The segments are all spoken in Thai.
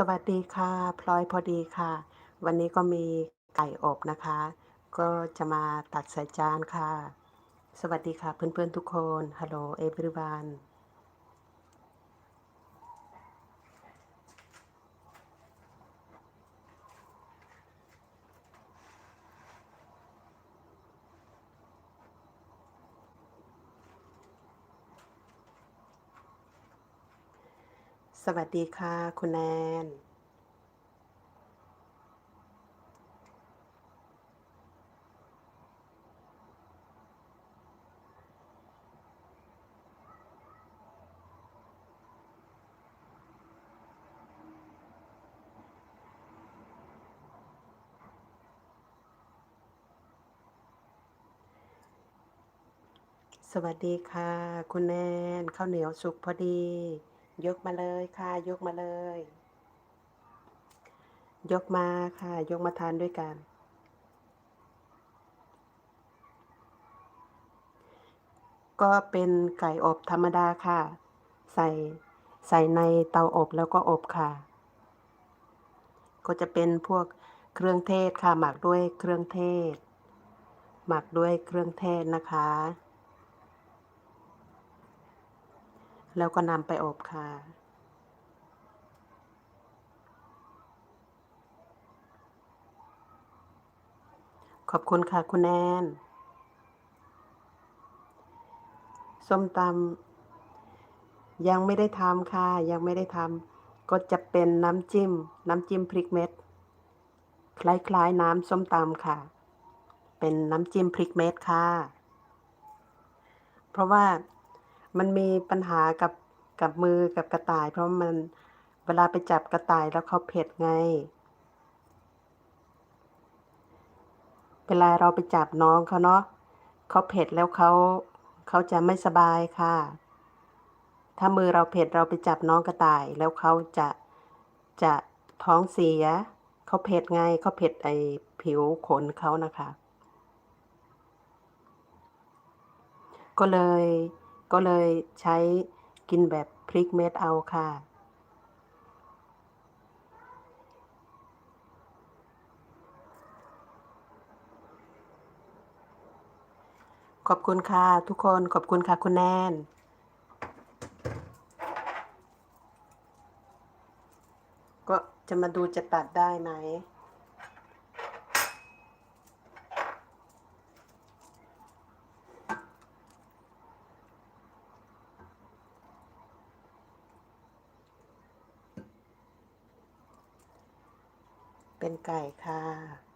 สวัสดีค่ะพลอยพอดีค่ะ วันนี้ก็มีไก่อบนะคะ ก็จะมาตักใส่จานค่ะ สวัสดีค่ะเพื่อนๆทุกคนฮัลโหลเอเว r y o n e สวัสดีค่ะ คุณแนน สวัสดีค่ะ คุณแนนข้าวเหนียวสุกพอดี ยกมาเลยค่ะ ยกมาเลย ยกมาค่ะ ยกมาทานด้วยกัน ก็เป็นไก่อบธรรมดาค่ะ ใส่ใส่ในเตาอบแล้วก็อบค่ะ ก็จะเป็นพวกเครื่องเทศค่ะ หมักด้วยเครื่องเทศ หมักด้วยเครื่องเทศนะคะ แล้วก็นำไปอบค่ะ ขอบคุณค่ะคุณแนน ส้มตำยังไม่ได้ทำค่ะ ยังไม่ได้ทำก็จะเป็นน้ำจิ้ม น้ำจิ้มพริกเม็ด คล้ายๆน้ำส้มตำค่ะ เป็นน้ำจิ้มพริกเม็ดค่ะ เพราะว่า มันมีปัญหากับกับมือกับกระต่าย เพราะมันเวลาไปจับกระต่ายแล้วเขาเผ็ดไง เวลาเราไปจับน้องเขาเนาะเขาเผ็ดแล้วเขาเขาจะไม่สบายค่ะ ถ้ามือเราเผ็ดเราไปจับน้องกระต่าย แล้วเขาจะจะท้องเสียเขาเผ็ดไงเขาเผ็ดไอผิวขนเขานะคะ ก็เลย ก็เลยใช้กินแบบพริกเม็ดเอาค่ะ ขอบคุณค่ะทุกคนขอบคุณค่ะคุณแนนก็จะมาดูจะตัดได้ไหม เป็นไก่ค่ะ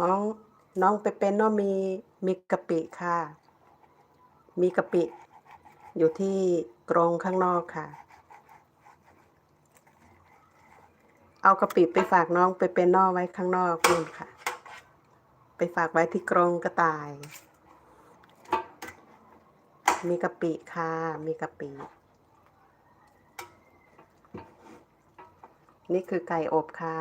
น้องน้องไปเป็นเนาะมีมีกะปิค่ะ มีกะปิ อยู่ที่กรงข้างนอกค่ะ เอากะปิไปฝากน้องไปเป็นนอกไว้ข้างนอกนู่นค่ะ ไปฝากไว้ที่กรงกระต่าย มีกะปิค่ะ มีกะปินี่คือไก่อบค่ะ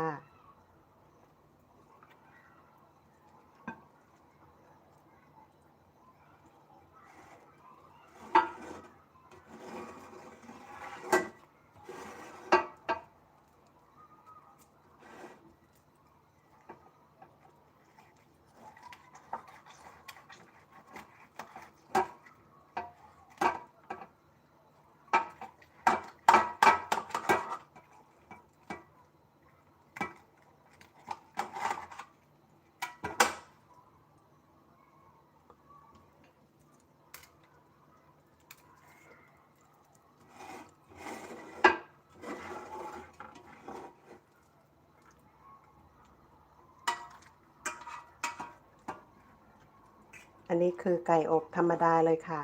อันนี้คือไก่อบธรรมดาเลยค่ะ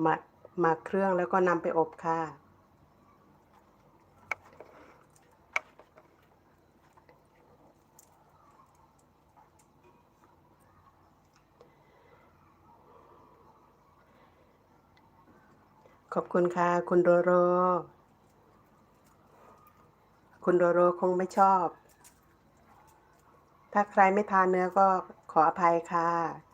หมักหมักเครื่องแล้วก็นำไปอบค่ะ ขอบคุณค่ะ คุณโรโร คุณโรโรคงไม่ชอบ ถ้าใครไม่ทานเนื้อก็ขออภัยค่ะ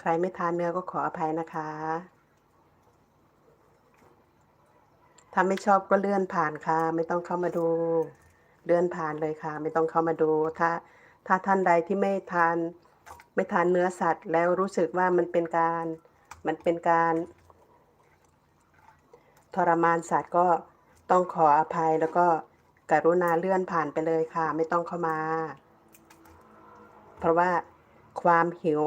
ใครไม่ทานเนื้อก็ขออภัยนะคะ ถ้าไม่ชอบก็เลื่อนผ่านค่ะ ไม่ต้องเข้ามาดู เลื่อนผ่านเลยค่ะ ไม่ต้องเข้ามาดู ถ้าถ้าท่านใดที่ไม่ทาน ไม่ทานเนื้อสัตว์ แล้วรู้สึกว่ามันเป็นการ มันเป็นการทรมานสัตว์ก็ต้องขออภัยแล้วก็กรุณาเลื่อนผ่านไปเลยค่ะ ไม่ต้องเข้ามา เพราะว่าความหิว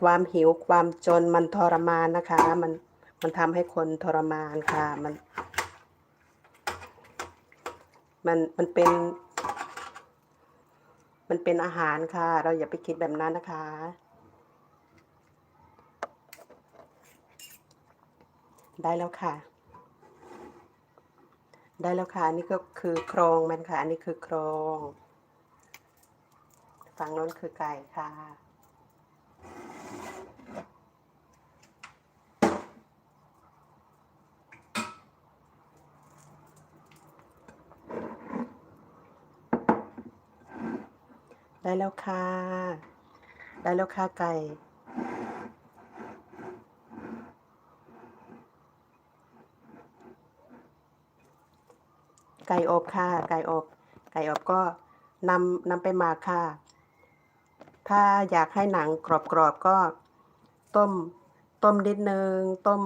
ความหิวความจนมันทรมานนะคะ มันมันทำให้คนทรมานค่ะ มัน มันมันเป็น มันเป็นอาหารค่ะ เราอย่าไปคิดแบบนั้นนะคะได้แล้วค่ะ ได้แล้วค่ะ อันนี้ก็คือโครงมันค่ะ อันนี้คือโครง ฝั่งโน้นคือไก่ค่ะ ได้แล้วค่ะ ได้แล้วค่ะไก่ ไก่อบค่ะ ไก่อบ ไก่อบก็นำนำไปหมักค่ะ ถ้าอยากให้หนังกรอบๆก็ต้ม ต้มนิดนึง ต้ม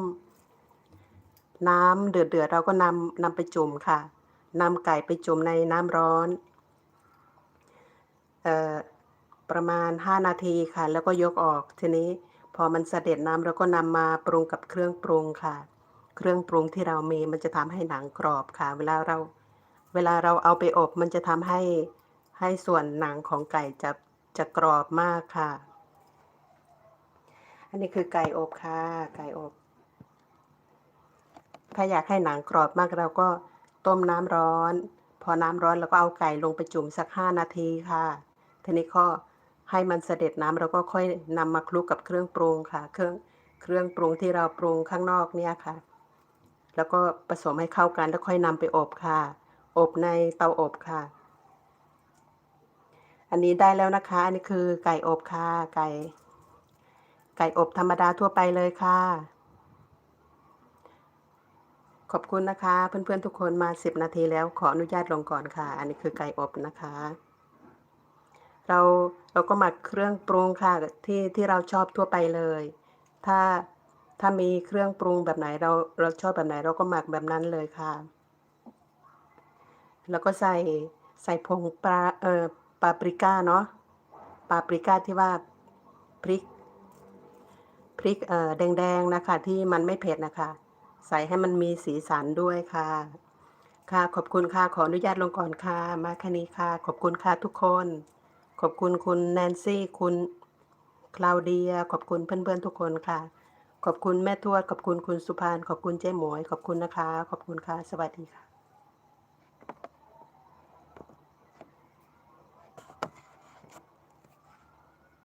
น้ำเดือดๆเราก็นำนำไปจุ่มค่ะนำไก่ไปจุ่มในน้ำร้อน ประมาณ 5 นาทีค่ะ แล้วก็ยกออกทีนี้พอมันเสด็จน้ำเราก็นำมาปรุงกับเครื่องปรุงค่ะ เครื่องปรุงที่เรามีมันจะทำให้หนังกรอบค่ะ เวลาเราเวลาเราเอาไปอบมันจะทำให้ให้ส่วนหนังของไก่จะจะกรอบมากค่ะ อันนี้คือไก่อบค่ะ ไก่อบ ถ้าอยากให้หนังกรอบมากเราก็ต้มน้ำร้อน พอน้ำร้อนเราก็เอาไก่ลงไปจุ่มสัก5นาทีค่ะ ทีนี้ก็ให้มันเสด็จน้ำเราก็ค่อยนำมาคลุกกับเครื่องปรุงค่ะ เครื่องเครื่องปรุงที่เราปรุงข้างนอกเนี่ยค่ะ แล้วก็ผสมให้เข้ากันแล้วค่อยนำไปอบค่ะ อบในเตาอบค่ะ อันนี้ได้แล้วนะคะ อันนี้คือไก่อบค่ะ ไก่ ไก่อบธรรมดาทั่วไปเลยค่ะ ขอบคุณนะคะ เพื่อนๆทุกคนมา 10 นาทีแล้วขออนุญาตลงก่อนค่ะ อันนี้คือไก่อบนะคะ เราเราก็หมักเครื่องปรุงค่ะที่ที่เราชอบทั่วไปเลย ถ้าถ้ามีเครื่องปรุงแบบไหนเราเราชอบแบบไหนเราก็หมักแบบนั้นเลยค่ะ แล้วก็ใส่ใส่ผงปลาเอ่อปาปริก้าเนาะปาปริก้าที่ว่าพริกพริกเอ่อแดงๆนะคะ ที่มันไม่เผ็ดนะคะ ใส่ให้มันมีสีสันด้วยค่ะ ค่ะขอบคุณค่ะขออนุญาตลงก่อนค่ะ มาแค่นี้ค่ะ ขอบคุณค่ะทุกคน ขอบคุณคุณแนนซี่ คุณคลาวเดีย ขอบคุณเพื่อนๆทุกคนค่ะ ขอบคุณแม่ทวด ขอบคุณคุณสุพานขอบคุณเจ๊หมวย ขอบคุณนะคะ ขอบคุณค่ะ สวัสดีค่ะ